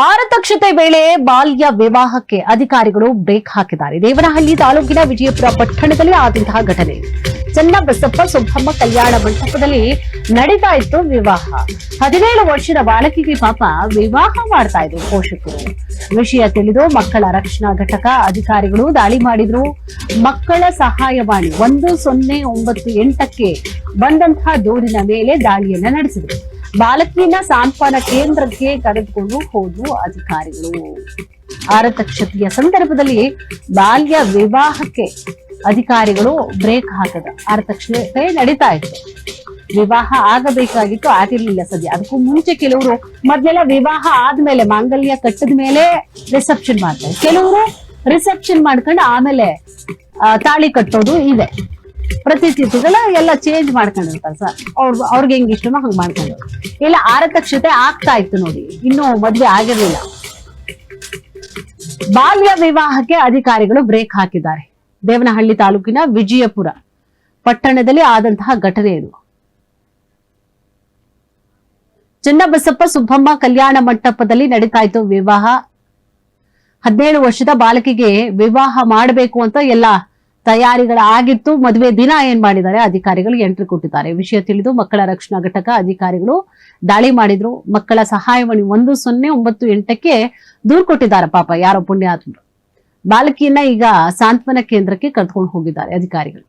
ಆರತಕ್ಷತೆ ವೇಳೆ ಬಾಲ್ಯ ವಿವಾಹಕ್ಕೆ ಅಧಿಕಾರಿಗಳು ಬ್ರೇಕ್ ಹಾಕಿದ್ದಾರೆ. ದೇವನಹಳ್ಳಿ ತಾಲೂಕಿನ ವಿಜಯಪುರ ಪಟ್ಟಣದಲ್ಲಿ ಆದಂತಹ ಘಟನೆ. ಚನ್ನಬಸಪ್ಪ ಸುಬ್ಬಮ್ಮ ಕಲ್ಯಾಣ ಮಂಟಪದಲ್ಲಿ ನಡೀತಾ ಇತ್ತು ವಿವಾಹ. ಹದಿನೇಳು ವರ್ಷದ ಬಾಲಕಿಗೆ ಪಾಪ ವಿವಾಹ ಮಾಡ್ತಾ ಇದ್ರು ಪೋಷಕರು. ವಿಷಯ ತಿಳಿದು ಮಕ್ಕಳ ರಕ್ಷಣಾ ಘಟಕ ಅಧಿಕಾರಿಗಳು ದಾಳಿ ಮಾಡಿದ್ರು. ಮಕ್ಕಳ ಸಹಾಯವಾಣಿ ಒಂದು ಸೊನ್ನೆ ಒಂಬತ್ತು ಎಂಟಕ್ಕೆ ಬಂದಂತಹ ದೂರಿನ ಮೇಲೆ ದಾಳಿಯನ್ನ ನಡೆಸಿದ್ರು. ಬಾಲಕಿಯನ್ನ ಸಾಂತ್ವನ ಕೇಂದ್ರಕ್ಕೆ ಕರೆದುಕೊಂಡು ಹೋದ್ರು ಅಧಿಕಾರಿಗಳು. ಆರತಕ್ಷತೆಯ ಸಂದರ್ಭದಲ್ಲಿ ಬಾಲ್ಯ ವಿವಾಹಕ್ಕೆ ಅಧಿಕಾರಿಗಳು ಬ್ರೇಕ್ ಹಾಕದ. ಆರತಕ್ಷತೆ ನಡೀತಾ ಇತ್ತು ವಿವಾಹ ಆಗಬೇಕಾಗಿತ್ತು ಆಗಿರ್ಲಿಲ್ಲ ಸದ್ಯ. ಅದಕ್ಕೂ ಮುಂಚೆ ಕೆಲವರು ಮೊದ್ಲೆಲ್ಲ ವಿವಾಹ ಆದ್ಮೇಲೆ ಮಾಂಗಲ್ಯ ಕಟ್ಟದ ಮೇಲೆ ರಿಸೆಪ್ಷನ್ ಮಾಡ್ತಾರೆ. ಕೆಲವರು ರಿಸೆಪ್ಷನ್ ಮಾಡ್ಕೊಂಡು ಆಮೇಲೆ ತಾಳಿ ಕಟ್ಟೋದು ಇದೆ. ಪ್ರತಿ ತಿಥಿಗಳ ಎಲ್ಲ ಚೇಂಜ್ ಮಾಡ್ಕೊಂಡಿರ್ತಾರೆ ಸರ್ ಅವ್ರ ಅವ್ರಿಗೆ ಹೆಂಗ್ ಇಷ್ಟನೋ ಹಂಗ್ ಮಾಡ್ಕೊಂಡು ಇಲ್ಲ, ಆರತಕ್ಷತೆ ಆಗ್ತಾ ಇತ್ತು ನೋಡಿ. ಇನ್ನೂ ಮದ್ವೆ ಆಗಿರ್ಲಿಲ್ಲ. ಬಾಲ್ಯ ವಿವಾಹಕ್ಕೆ ಅಧಿಕಾರಿಗಳು ಬ್ರೇಕ್ ಹಾಕಿದ್ದಾರೆ. ದೇವನಹಳ್ಳಿ ತಾಲೂಕಿನ ವಿಜಯಪುರ ಪಟ್ಟಣದಲ್ಲಿ ಆದಂತಹ ಘಟನೆ ಇದು. ಚನ್ನಬಸಪ್ಪ ಸುಬ್ಬಮ್ಮ ಕಲ್ಯಾಣ ಮಂಟಪದಲ್ಲಿ ನಡೀತಾ ಇತ್ತು ವಿವಾಹ. ಹದಿನೇಳು ವರ್ಷದ ಬಾಲಕಿಗೆ ವಿವಾಹ ಮಾಡಬೇಕು ಅಂತ ಎಲ್ಲ ತಯಾರಿಗಳ ಆಗಿತ್ತು ಮದುವೆ ದಿನ ಏನ್ ಮಾಡಿದ್ದಾರೆ? ಅಧಿಕಾರಿಗಳು ಎಂಟ್ರಿ ಕೊಟ್ಟಿದ್ದಾರೆ. ವಿಷಯ ತಿಳಿದು ಮಕ್ಕಳ ರಕ್ಷಣಾ ಘಟಕ ಅಧಿಕಾರಿಗಳು ದಾಳಿ ಮಾಡಿದ್ರು. ಮಕ್ಕಳ ಸಹಾಯವಾಣಿ ಒಂದು ಸೊನ್ನೆ ಒಂಬತ್ತು ಎಂಟಕ್ಕೆ ದೂರು ಕೊಟ್ಟಿದ್ದಾರೆ ಪಾಪ. ಯಾರೋ ಪುಣ್ಯಾತ್ಮರು. ಬಾಲಕಿಯನ್ನ ಈಗ ಸಾಂತ್ವನ ಕೇಂದ್ರಕ್ಕೆ ಕರ್ಕೊಂಡು ಹೋಗಿದ್ದಾರೆ ಅಧಿಕಾರಿಗಳು.